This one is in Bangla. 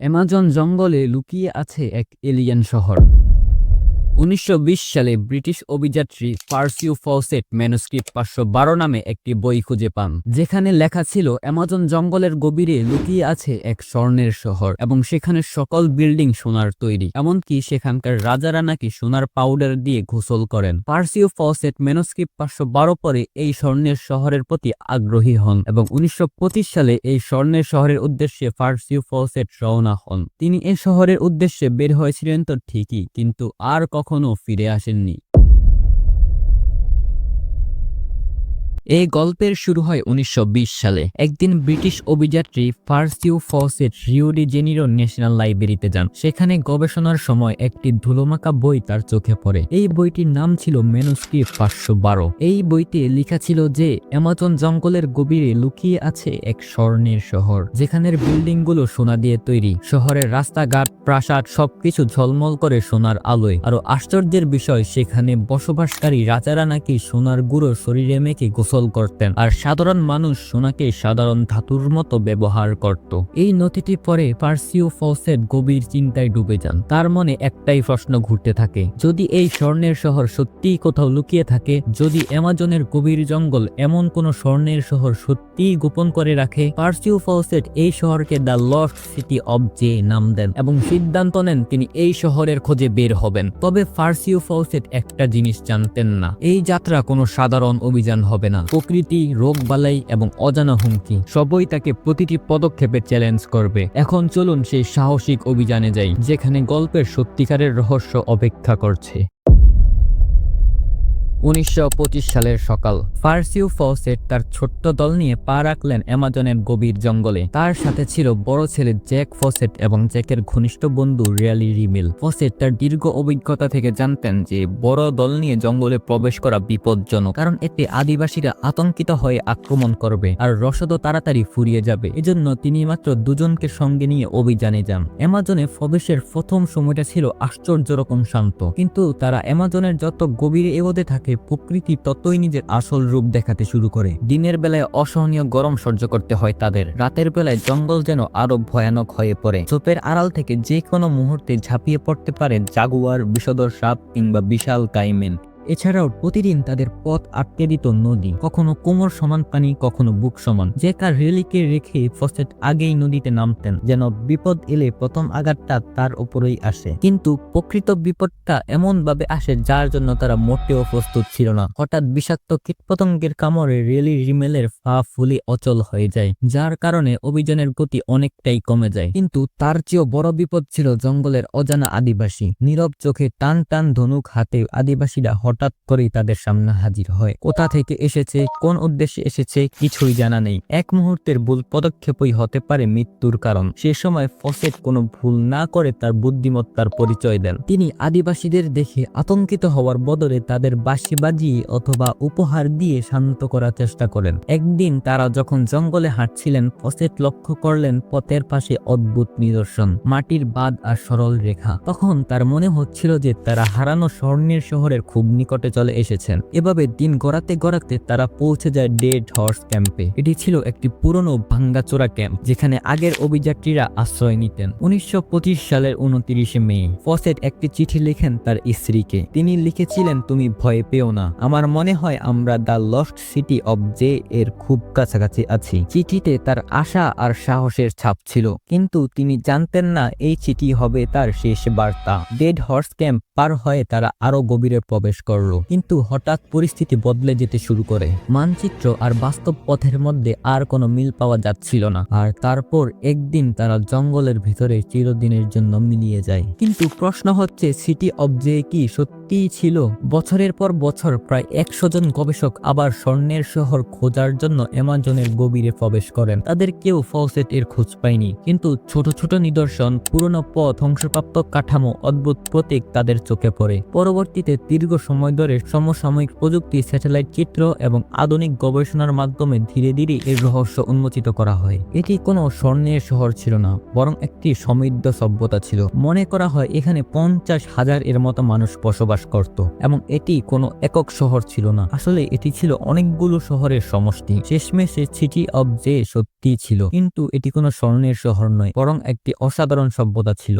অ্যামাজন জঙ্গলে লুকিয়ে আছে এক এলিয়েন শহর। উনিশশো বিশ সালে ব্রিটিশ অভিযাত্রী পার্সিউ ফসেট ম্যানুস্ক্রিপ্ট পাঁচশো বারো নামে একটি বই খুঁজে পান, যেখানে লেখা ছিল, অ্যামাজন জঙ্গলের গভীরে লুকিয়ে আছে এক স্বর্ণের শহর এবং সেখানে সকল বিল্ডিং সোনার তৈরি, এমনকি সেখানকার রাজারা নাকি সোনার পাউডার দিয়ে গোসল করেন। পার্সিউ ফসেট ম্যানুস্ক্রিপ্ট পাঁচশো বারো পরে এই স্বর্ণের শহরের প্রতি আগ্রহী হন এবং উনিশশো পঁচিশ সালে এই স্বর্ণের শহরের উদ্দেশ্যে ফার্সিউ ফসেট রওনা হন। তিনি এ শহরের উদ্দেশ্যে বের হয়েছিলেন তো ঠিকই, কিন্তু আর কখনো ফিরে আসেননি এই গল্পের শুরু হয় উনিশশো বিশ সালে। একদিন British অভিযাত্রী Percy Fawcett Rio de Janeiro national লাইব্রেরিতে যান। সেখানে গবেষণার সময় একটি ধুলোমাকা বই তার চোখে পড়ে। এই বইটির নাম ছিল মেনুস্ক্রিপ্ট পাঁচশো বারো। এই বইতে লেখা ছিল যে, অ্যামাজন জঙ্গলের গভীরে লুকিয়ে আছে এক স্বর্ণের শহর, যেখানের বিল্ডিংগুলো সোনা দিয়ে তৈরি। শহরের রাস্তাঘাট, প্রাসাদ সবকিছু ঝলমল করে সোনার আলোয়। আরও আশ্চর্যের বিষয়, সেখানে বসবাসকারী রাজারা নাকি সোনার গুঁড়ো শরীরে মেখে গোসল করতেন। আর সাধারণ মানুষ সোনাকে সাধারণ ধাতুর মতো ব্যবহার করত। এই নথিটি পরে পার্সিও ফসেট গভীর চিন্তায় ডুবে যান। তার মনে একটাই প্রশ্ন ঘুরতে থাকে, যদি এই স্বর্ণের শহর সত্যিই কোথাও লুকিয়ে থাকে, যদি অ্যামাজনের গভীর জঙ্গল এমন কোন স্বর্ণের শহর সত্যিই গোপন করে রাখে, পার্সিও ফসেট এই শহরকে the lost city of Z নাম দেন এবং সিদ্ধান্ত নেন তিনি এই শহরের খোঁজে বের হবেন। তবে ফার্সিও ফসেট একটা জিনিস জানতেন না, এই যাত্রা কোনো সাধারণ অভিযান হবে না। প্রকৃতি রোগবালাই এবং অজানা হুমকি, সবই তাকে প্রতিটি পদক্ষেপে চ্যালেঞ্জ করবে। এখন চলুন সেই সাহসিক অভিযানে যাই, যেখানে গল্পের সত্যিকারের রহস্য অপেক্ষা করছে। উনিশশো পঁচিশ সালের সকাল ফার্সিউ ফসেট তার ছোট্ট দল নিয়ে পা রাখলেন অ্যামাজনের গভীর জঙ্গলে। তার সাথে ছিল বড় ছেলে জ্যাক ফসেট এবং জ্যাকের ঘনিষ্ঠ বন্ধু রিয়ালি রিমিল। ফসেট তার দীর্ঘ অভিজ্ঞতা থেকে জানতেন যে বড় দল নিয়ে জঙ্গলে প্রবেশ করা বিপজ্জনক, কারণ এতে আদিবাসীরা আতঙ্কিত হয়ে আক্রমণ করবে আর রসদও তাড়াতাড়ি ফুরিয়ে যাবে। এজন্য তিনি মাত্র দুজনকে সঙ্গে নিয়ে অভিযানে যান। অ্যামাজনে প্রবেশের প্রথম সময়টা ছিল আশ্চর্য রকম শান্ত, কিন্তু তারা অ্যামাজনের যত গভীরে এগোতে থাকে প্রকৃতি ততই নিজের আসল রূপ দেখাতে শুরু করে। দিনের বেলায় অসহনীয় গরম সহ্য করতে হয় তাদের। রাতের বেলায় জঙ্গল যেন আরও ভয়ানক হয়ে পড়ে। চোপের আড়াল থেকে যে কোনো মুহূর্তে ঝাঁপিয়ে পড়তে পারে জাগুয়ার বিষদর সাপ কিংবা বিশাল কাইমেন। এছাড়াও প্রতিদিন তাদের পথ আটকে দিত নদী, কখনো কোমর সমান পানি, কখনো বুক সমান। যে কার রেলিকে রেখে ফসেট আগেই নদীতে নামতেন, যেন বিপদ এলে প্রথম আঘাতটা তার উপরেই আসে। কিন্তু প্রকৃত বিপদটা এমন ভাবে আসে যার জন্য তারা মোটেও প্রস্তুত ছিল না। হঠাৎ বিষাক্ত কীটপতঙ্গের কামড়ে রেলি রিমেলের ফা ফুলি অচল হয়ে যায়, যার কারণে অভিযানের গতি অনেকটাই কমে যায়। কিন্তু তার চেয়েও বড় বিপদ ছিল জঙ্গলের অজানা আদিবাসী। নীরব চোখে টান টান ধনুক হাতে আদিবাসীরা হঠাৎ করেই তাদের সামনে হাজির হয়। কোথা থেকে এসেছে, কোন উদ্দেশ্যে এসেছে, কিছুই জানা নেই। এক মুহূর্তের ভুল পদক্ষেপই হতে পারে মৃত্যুর কারণ। সে সময় ফসেট কোনো ভুল না করে তার বুদ্ধিমত্তার পরিচয় দেন। তিনি আদিবাসীদের দেখে আতঙ্কিত হওয়ার বদলে তাদের বাঁশি বাজিয়ে অথবা উপহার দিয়ে শান্ত করার চেষ্টা করেন। একদিন তারা যখন জঙ্গলে হাঁটছিলেন, ফসেট লক্ষ্য করলেন পথের পাশে অদ্ভুত নিদর্শন, মাটির বাদ আর সরল রেখা। তখন তার মনে হচ্ছিল যে তারা হারানো স্বর্ণের শহরের খুব নিকটে চলে এসেছেন। এভাবে দিন গড়াতে গড়াতে তারা পৌঁছে যায় ডেড হর্স ক্যাম্পে এটি ছিল একটি পুরনো ভাঙ্গাচোরা ক্যাম্প যেখানে আগের অভিযাত্রীরা আশ্রয় নিতেন। উনিশশো সালের উনত্রিশে মে, ফসেট একটি চিঠি লেখেন তার স্ত্রীকে। তিনি লিখেছিলেন, তুমি ভয় পেও না। আমার মনে হয় আমরা the lost city of Z এর খুব কাছাকাছি আছি। চিঠিতে তার আশা আর সাহসের ছাপ ছিল। কিন্তু তিনি জানতেন না, এই চিঠি হবে তার শেষ বার্তা। ডেড হর্স ক্যাম্প পার হয়ে তারা আরও গভীরে প্রবেশ করল। কিন্তু হঠাৎ পরিস্থিতি বদলে যেতে শুরু করে। মানচিত্র আর বাস্তব পথের মধ্যে আর কোনো মিল পাওয়া যাচ্ছিল না। আর তারপর একদিন তারা জঙ্গলের ভিতরে চিরদিনের জন্য মিলিয়ে যায়। কিন্তু প্রশ্ন হচ্ছে সিটি অব জে কি সত্যিই ছিল? বছরের পর বছর প্রায় একশো জন গবেষক আবার স্বর্ণের শহর খোঁজার জন্য অ্যামাজনের গভীরে প্রবেশ করেন। তাদের কেউ ফলসেট এর খোঁজ পায়নি। কিন্তু ছোট ছোট নিদর্শন, পুরনো পথ, ধ্বংসপ্রাপ্ত কাঠামো, অদ্ভুত প্রতীক তাদের চোখে পড়ে। পরবর্তীতে দীর্ঘ সময় সময় ধরে সমসাময়িক প্রযুক্তি, স্যাটেলাইট চিত্র এবং আধুনিক গবেষণার মাধ্যমে ধীরে ধীরে এর রহস্য উন্মোচিত করা হয়। এটি কোনো স্বর্ণের শহর ছিল না, বরং একটি সমৃদ্ধ সভ্যতা ছিল। মনে করা হয় এখানে পঞ্চাশ হাজার এর মতো মানুষ বসবাস করত, এবং এটি কোনো একক শহর ছিল না। আসলে এটি ছিল অনেকগুলো শহরের সমষ্টি। শেষমেশে সিটি অব জে সত্যি ছিল, কিন্তু এটি কোনো স্বর্ণের শহর নয়, বরং একটি অসাধারণ সভ্যতা ছিল।